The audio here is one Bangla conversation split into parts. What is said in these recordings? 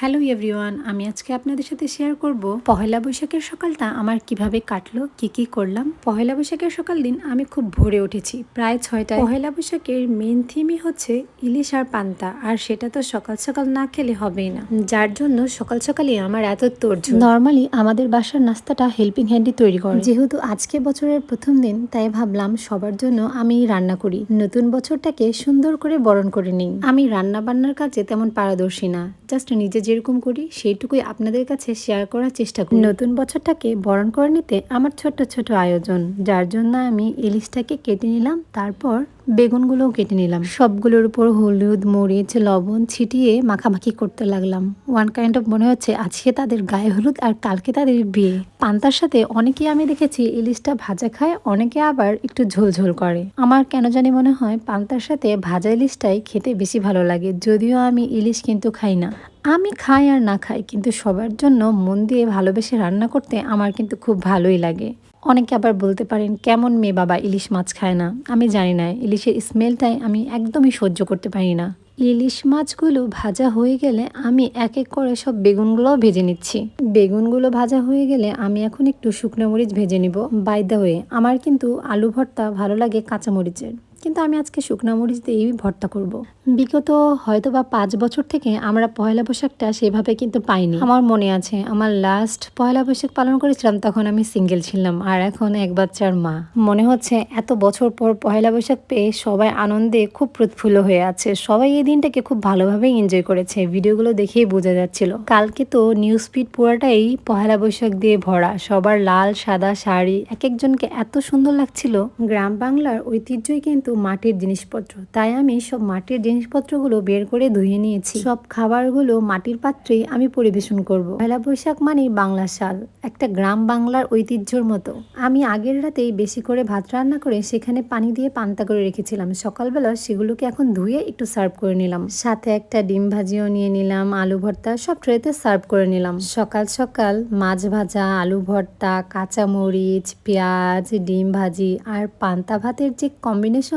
হ্যালো এভরিওয়ান আমি আজকে আপনাদের সাথে শেয়ার করব পহেলা বৈশাখের সকালটা আমার কীভাবে কাটলো কি কি করলাম। পহেলা বৈশাখের সকাল দিন আমি খুব ভোরে উঠেছি প্রায় ছয়টায়। পহেলা বৈশাখের মেন থিমই হচ্ছে ইলিশ আর পান্তা আর সেটা তো সকাল সকাল না খেলে হবেই না। যার জন্য সকাল সকালই আমার এত তোর্য নর্মালি আমাদের বাসার নাস্তাটা হেল্পিং হ্যান্ডি তৈরি করে যেহেতু আজকে বছরের প্রথম দিন তাই ভাবলাম সবার জন্য আমি রান্না করি। নতুন বছরটাকে সুন্দর করে বরণ করে নিই। আমি রান্না বান্নার কাজে তেমন পারদর্শী না জাস্ট নিজে যেরকম করি, সেইটুকুই আপনাদের কাছে শেয়ার করার চেষ্টা করি। নতুন বছরটাকে বরণ করে নিতে আমার ছোট্ট ছোট আয়োজন, যার জন্য আমি ইলিশটাকে কেটে নিলাম, তারপর বেগুনগুলোও কেটে নিলাম। সবগুলোর উপর হলুদ, মরিচ, লবণ ছিটিয়ে মাখামাখি করতে লাগলাম। ওয়ান কাইন্ড অফ মনে হচ্ছে আজকে তাদের গায়ে হলুদ আর কালকে তাদের বিয়ে। পান্তার সাথে অনেকেই আমি দেখেছি ইলিশটা ভাজা খায়, অনেকে আবার একটু ঝোলঝোল করে। আমার কেন জানি মনে হয় পান্তার সাথে ভাজা ইলিশটাই খেতে বেশি ভালো লাগে, যদিও আমি ইলিশ কিন্তু খাই না। আমি খাই আর না খাই, কিন্তু সবার জন্য মন দিয়ে ভালোবেসে রান্না করতে আমার কিন্তু খুব ভালোই লাগে। অনেকে আবার বলতে পারেন, কেমন মেয়ে বাবা ইলিশ মাছ খায় না? আমি জানি না, ইলিশের স্মেলটাই আমি একদমই সহ্য করতে পারি না। ইলিশ মাছগুলো ভাজা হয়ে গেলে আমি এক এক করে সব বেগুনগুলো ভেজে নিচ্ছি। বেগুনগুলো ভাজা হয়ে গেলে আমি এখন একটু শুকনো মরিচ ভেজে নিব। বাইদা হয়ে আমার কিন্তু আলু ভর্তা ভালো লাগে কাঁচা মরিচের কিন্তু আমি আজকে শুকনো মরিচ দিয়েই ভর্তা করব। বিগত হয়তো বা পাঁচ বছর থেকে আমরা পয়লা বৈশাখটা সেভাবে কিন্তু পাইনি। আমার মনে আছে, আমার লাস্ট পয়লা বৈশাখ পালন করেছিলাম তখন আমি সিঙ্গেল ছিলাম আর এখন এক বাচ্চার মা। মনে হচ্ছে এত বছর পর পয়লা বৈশাখ পেয়ে সবাই আনন্দে খুব প্রৎফুল্ল হয়ে আছে। সবাই এই দিনটাকে খুব ভালোভাবেই এনজয় করেছে। ভিডিওগুলো দেখেই বোঝা যাচ্ছিল। কালকে তো নিউজ ফিড পুরাটাই পয়লা বৈশাখ দিয়ে ভরা। সবার লাল, সাদা শাড়ি এক একজনকে এত সুন্দর লাগছিল। গ্রাম বাংলার ঐতিহ্যই কিন্তু মাটির জিনিসপত্র। তাই আমি সব মাটির জিনিসপত্রগুলো বের করে ধুয়ে নিয়েছি। সব খাবারগুলো মাটির পাত্রেই আমি পরিবেশন করব। পয়লা বৈশাখ মানেই বাংলা সাল, একটা গ্রাম বাংলার ঐতিহ্যর মতো। আমি আগের রাতেই বেশি করে ভাত রান্না করে সেখানে পানি দিয়ে পান্তা করে রেখেছিলাম। সকালবেলা সেগুলোকে এখন ধুয়ে একটু সার্ভ করে নিলাম। সাথে একটা ডিম ভাজিও নিয়ে নিলাম, আলু ভর্তা, সব ট্রেতে সার্ভ করে নিলাম। সকাল সকাল মাছ ভাজা, আলু ভর্তা কাঁচা মরিচ পেঁয়াজ, ডিম ভাজি আর পান্তা ভাতের যে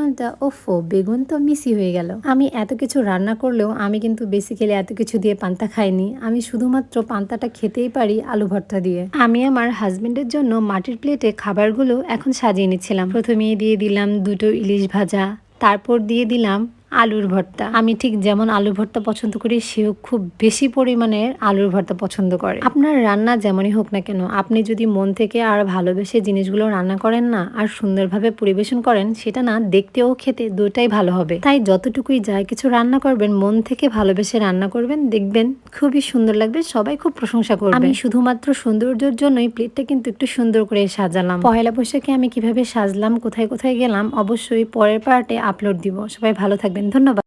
কম্বিনেশনটা ওফো, বেগুন তো মিসি হয়ে গেল। আমি এত কিছু রান্না করলেও আমি কিন্তু বেসিক্যালি এত কিছু দিয়ে পান্তা খাইনি। আমি শুধুমাত্র পান্তাটা খেতেই পারি আলু ভর্তা দিয়ে। আমি আমার হাজবেন্ডের জন্য মাটির প্লেটে খাবারগুলো এখন সাজিয়ে নিচ্ছিলাম। প্রথমেই দিয়ে দিলাম দুটো ইলিশ ভাজা, তারপর দিয়ে দিলাম আলুর ভর্তা। আমি ঠিক যেমন আলুর ভর্তা পছন্দ করি, সেও খুব বেশি পরিমাণের আলুর ভর্তা পছন্দ করে। আপনার রান্না যেমনই হোক না কেন, আপনি যদি মন থেকে আর ভালোবেসে জিনিসগুলো রান্না করেন না, আর সুন্দরভাবে পরিবেশন করেন, সেটা না দেখতেও খেতে দুটাই ভালো হবে। তাই যতটুকুই যা কিছু রান্না করবেন, মন থেকে ভালোবেসে রান্না করবেন, দেখবেন খুবই সুন্দর লাগবে সবাই খুব প্রশংসা করবে। আমি শুধুমাত্র সৌন্দর্যের জন্যই প্লেটটা কিন্তু একটু সুন্দর করে সাজালাম। পয়লা বৈশাখে আমি কীভাবে সাজলাম কোথায় কোথায় গেলাম অবশ্যই পরের পার্টে আপলোড দিব। সবাই ভালো থাকবেন ধন্যবাদ।